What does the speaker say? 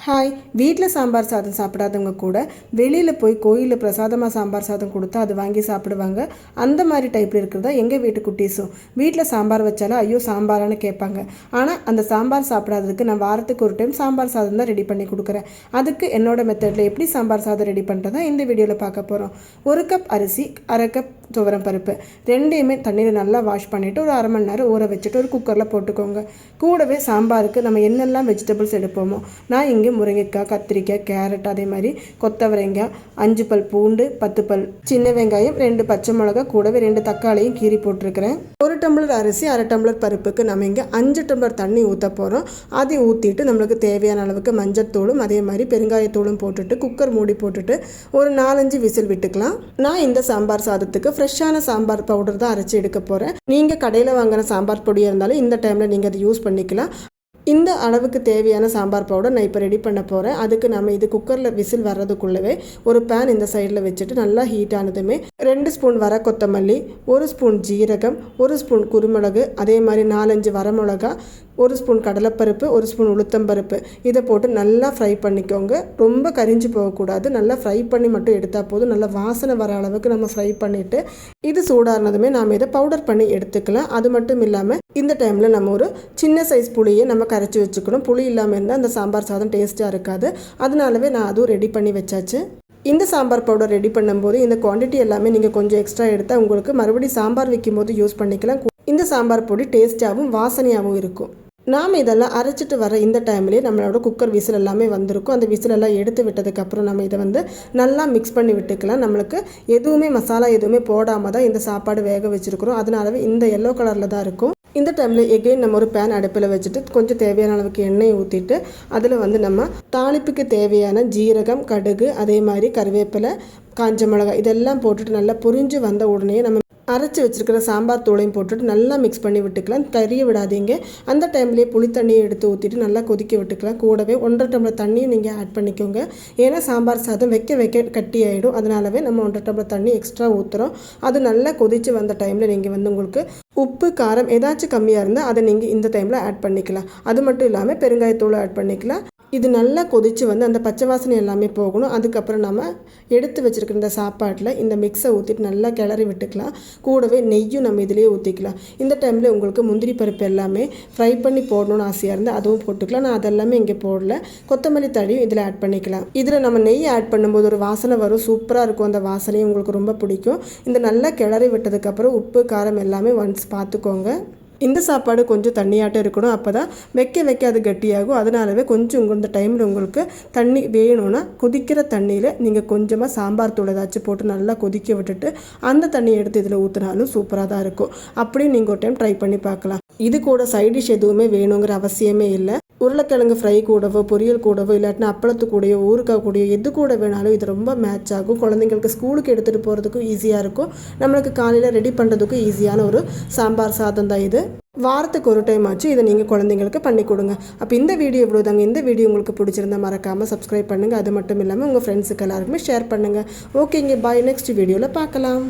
Hi வீட்டில் சாம்பார் சாதம் சாப்பிடாதவங்க கூட வெளியில் போய் கோயிலில் பிரசாதமாக சாம்பார் சாதம் கொடுத்தா அது வாங்கி சாப்பிடுவாங்க. அந்த மாதிரி டைப்பில் இருக்கிறதா எங்கள் வீட்டு குட்டீஸும்? வீட்டில் சாம்பார் வச்சாலும் ஐயோ சாம்பாரான்னு கேட்பாங்க. ஆனால் அந்த சாம்பார் சாப்பிடாததுக்கு நான் வாரத்துக்கு ஒரு டைம் சாம்பார் சாதம் தான் ரெடி பண்ணி கொடுக்குறேன். அதுக்கு என்னோட மெத்தடில் எப்படி சாம்பார் சாதம் ரெடி பண்ணுறதா இந்த வீடியோவில் பார்க்க போகிறோம் ஒரு கப் அரிசி அரை கப் துவரம் பருப்பு. ரெண்டையுமே தண்ணியில் நல்லா வாஷ் பண்ணிவிட்டு ஒரு அரை மணி நேரம் ஊற வச்சுட்டு ஒரு குக்கரில் போட்டுக்கோங்க. கூடவே சாம்பாருக்கு நம்ம என்னெல்லாம் வெஜிடபிள்ஸ் எடுப்போமோ நான் இங்கே முருங்கைக்காய் கத்திரிக்காய் கேரட் அதே மாதிரி கொத்தவரைங்காய் அஞ்சு பல் பூண்டு பத்து பல் சின்ன வெங்காயம் ரெண்டு பச்சை மிளகாய் கூடவே ரெண்டு தக்காளியும் கீறி போட்டிருக்கிறேன். ஒரு டம்ளர் அரிசி அரை டம்ளர் பருப்புக்கு நம்ம இங்கே அஞ்சு டம்ளர் தண்ணி ஊற்ற போகிறோம் அதை ஊற்றிட்டு நம்மளுக்கு தேவையான அளவுக்கு மஞ்சத்தூளும் அதே மாதிரி பெருங்காயத்தூளும் போட்டுட்டு குக்கர் மூடி போட்டுட்டு ஒரு நாலஞ்சு விசில் விட்டுக்கலாம். நான் இந்த சாம்பார் சாதத்துக்கு ஃப்ரெஷ்ஷான சாம்பார் பவுடர் தான் அரைச்சி எடுக்க போகிறேன் நீங்கள் கடையில் வாங்கின சாம்பார் பொடியாக இருந்தாலும் இந்த டைமில் நீங்கள் அதை யூஸ் பண்ணிக்கலாம். இந்த அளவுக்கு தேவையான சாம்பார் பவுடர் நான் இப்போ ரெடி பண்ண போகிறேன் அதுக்கு நம்ம இது குக்கரில் விசில் வர்றதுக்குள்ளவே ஒரு பேன் இந்த சைடில் வச்சுட்டு நல்லா ஹீட் ஆனதுமே ரெண்டு ஸ்பூன் வர கொத்தமல்லி ஒரு ஸ்பூன் ஜீரகம் ஒரு ஸ்பூன் குருமிளகு அதே மாதிரி நாலஞ்சு வரமிளகா ஒரு ஸ்பூன் கடலைப்பருப்பு ஒரு ஸ்பூன் உளுத்தம்பருப்பு. இதை போட்டு நல்லா ஃப்ரை பண்ணிக்கோங்க. ரொம்ப கரிஞ்சு போகக்கூடாது. நல்லா ஃப்ரை பண்ணி மட்டும் எடுத்தால் போதும். நல்லா வாசனை வர அளவுக்கு நம்ம ஃப்ரை பண்ணிவிட்டு இது சூடானதுமே நாம் இதை பவுடர் பண்ணி எடுத்துக்கலாம். அது மட்டும் இல்லாமல் இந்த டைமில் நம்ம ஒரு சின்ன சைஸ் புளியை நம்ம கரைச்சி வச்சுக்கணும். புளி இல்லாமல் இருந்தால் அந்த சாம்பார் சாதம் டேஸ்ட்டாக இருக்காது. அதனாலவே நான் அதுவும் ரெடி பண்ணி வச்சாச்சு. இந்த சாம்பார் பவுடர் ரெடி பண்ணும்போது இந்த குவான்டிட்டி எல்லாமே நீங்கள் கொஞ்சம் எக்ஸ்ட்ரா எடுத்தால் உங்களுக்கு மறுபடியும் சாம்பார் வைக்கும் போது யூஸ் பண்ணிக்கலாம். இந்த சாம்பார் பொடி டேஸ்ட்டாகவும் வாசனையாகவும் இருக்கும். நாம் இதெல்லாம் அரைச்சிட்டு வர இந்த டைம்லேயே நம்மளோட குக்கர் விசில் எல்லாமே வந்திருக்கும். அந்த விசில் எல்லாம் எடுத்து விட்டதுக்கப்புறம் நம்ம இதை வந்து நல்லா மிக்ஸ் பண்ணி விட்டுக்கலாம். நம்மளுக்கு எதுவுமே மசாலா எதுவுமே போடாமல் தான் இந்த சாப்பாடு வேக வச்சுருக்குறோம். அதனாலவே இந்த எல்லோ கலரில் தான் இருக்கும். இந்த டைமில் எகெயின் நம்ம ஒரு பேன் அடுப்பில் வச்சுட்டு கொஞ்சம் தேவையான அளவுக்கு எண்ணெய் ஊற்றிட்டு அதில் வந்து நம்ம தாளிப்புக்கு தேவையான ஜீரகம் கடுகு அதே மாதிரி கருவேப்பிலை காஞ்ச மிளகாய் இதெல்லாம் போட்டுட்டு நல்லா புரிஞ்சு வந்த உடனே நம்ம அரைச்சி வச்சுருக்கிற சாம்பார் தூளையும் போட்டுட்டு நல்லா மிக்ஸ் பண்ணி விட்டுக்கலாம். கறியை விடாதீங்க. அந்த டைம்லேயே புளி தண்ணியை எடுத்து ஊற்றிட்டு நல்லா கொதிக்க விட்டுக்கலாம். கூடவே ஒன்றரை டம்ளர் தண்ணியும் நீங்கள் ஆட் பண்ணிக்கோங்க. ஏன்னா சாம்பார் சாதம் வைக்க வைக்க கட்டி ஆகிடும் அதனாலவே நம்ம ஒன்றரை டம்ளர் தண்ணி எக்ஸ்ட்ரா ஊற்றுறோம் அது நல்லா கொதித்து வந்த டைமில் நீங்கள் வந்து உங்களுக்கு உப்பு காரம் ஏதாச்சும் கம்மியாக இருந்தால் அதை நீங்கள் இந்த டைமில் ஆட் பண்ணிக்கலாம். அது மட்டும் இல்லாமல் பெருங்காயத்தூள் ஆட் பண்ணிக்கலாம். இது நல்லா கொதித்து வந்து அந்த பச்சை வாசனை எல்லாமே போகணும். அதுக்கப்புறம் நம்ம எடுத்து வச்சுருக்கிற இந்த சாப்பாட்டில் இந்த மிக்ஸை ஊற்றிட்டு நல்லா கிளறி விட்டுக்கலாம். கூடவே நெய்யும் நம்ம இதிலே ஊற்றிக்கலாம் இந்த டைமில் உங்களுக்கு முந்திரி பருப்பு எல்லாமே ஃப்ரை பண்ணி போடணும்னு ஆசையாக இருந்தால் அதுவும் போட்டுக்கலாம். நான் அதெல்லாமே இங்கே போடல. கொத்தமல்லி தழியும் இதில் ஆட் பண்ணிக்கலாம். இதில் நம்ம நெய் ஆட் பண்ணும்போது ஒரு வாசனை வரும். சூப்பராக இருக்கும். அந்த வாசனையும் உங்களுக்கு ரொம்ப பிடிக்கும். இந்த நல்லா கிளறி விட்டதுக்கப்புறம் உப்பு காரம் எல்லாமே ஒன்ஸ் பார்த்துக்கோங்க இந்த சாப்பாடு கொஞ்சம் தண்ணியாட்டம் இருக்கணும். அப்போ தான் வைக்க வைக்க அது கட்டியாகும். அதனாலவே கொஞ்சம் இந்த டைமில் உங்களுக்கு தண்ணி வேணும்னா கொதிக்கிற தண்ணியில் நீங்கள் கொஞ்சமாக சாம்பார் தூள் ஏதாச்சும் போட்டு நல்லா கொதிக்க விட்டுட்டு அந்த தண்ணியை எடுத்து இதில் ஊற்றினாலும் சூப்பராக தான் இருக்கும். அப்படியும் நீங்கள் ஒரு டைம் ட்ரை பண்ணி பார்க்கலாம். இது கூட சைட் டிஷ் எதுவுமே வேணுங்கிற அவசியமே இல்லை. உருளைக்கிழங்கு ஃப்ரை கூடவோ பொரியல் கூடவோ இல்லாட்டினா அப்பளத்து கூடயோ ஊறுக்காய் கூடயோ எது கூட வேணாலும் இது ரொம்ப மேட்ச் ஆகும். குழந்தைங்களுக்கு ஸ்கூலுக்கு எடுத்துகிட்டு போகிறதுக்கும் ஈஸியாக இருக்கும். நம்மளுக்கு காலையில் ரெடி பண்ணுறதுக்கும் ஈஸியான ஒரு சாம்பார் சாதம் தான் இது. வாரத்துக்கு ஒரு டைம் ஆச்சு. இதை நீங்கள் குழந்தைங்களுக்கு பண்ணி கொடுங்க. அப்போ இந்த வீடியோ இவ்வளோ தாங்க இந்த வீடியோ உங்களுக்கு பிடிச்சிருந்தா மறக்காமல் சப்ஸ்கிரைப் பண்ணுங்கள் அது மட்டும் இல்லாமல் உங்கள் ஃப்ரெண்ட்ஸுக்கு எல்லாருக்குமே ஷேர் பண்ணுங்கள் ஓகேங்க பாய் நெக்ஸ்ட் வீடியோவில் பார்க்கலாம்.